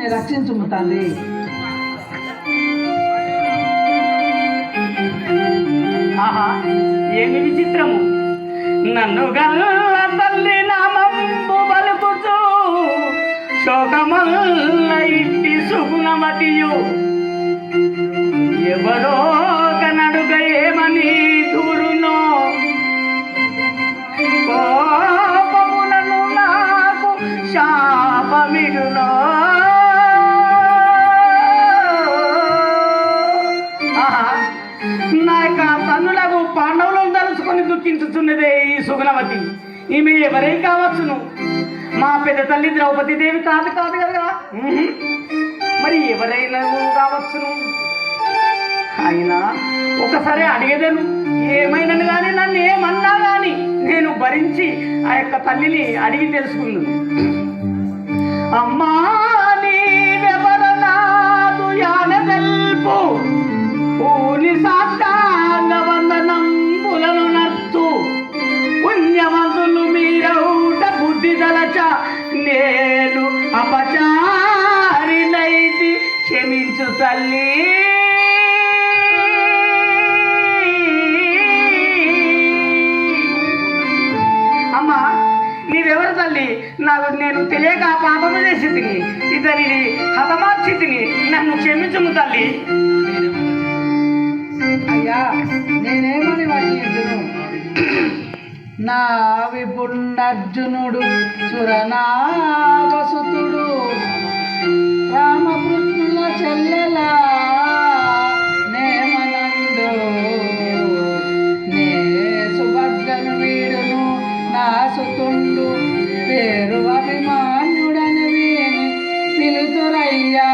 మమ్మల్ని రక్షించుము తండ్రి ఆహా ఏమి విచిత్రము. నన్ను గల్ల తల్లి నామంబు నా యొక్క తన్నులకు పాండవులను తలుచుకొని దుఃఖించుతున్నదే ఈ సుగుణవతి. ఈమె ఎవరై కావచ్చును? మా పెద్ద తల్లి ద్రౌపది దేవి కాదు కాదు కదా? మరి ఎవరైనా కావచ్చును? అయినా ఒకసారి అడిగేదను. ఏమైనను కానీ నన్ను ఏమన్నా కానీ నేను భరించి ఆ యొక్క తల్లిని అడిగి తెలుసుకున్నాను నేను అపచారినైతి క్షమించు తల్లి. అమ్మా నీవెవరు తల్లి? నాకు నేను తెలియక పాపము చేసి తిని ఇతరిని హతమార్చి తిని నన్ను క్షమించుము తల్లి. నా విపుణ్ణర్జునుడు సురనాగసుతుడు రామకృష్ణుల చెల్లెలా నేమనందు. నే సుభద్రను వీడును నా సుతుండు పేరు అభిమానుడని వీని పిలుతురయ్యా.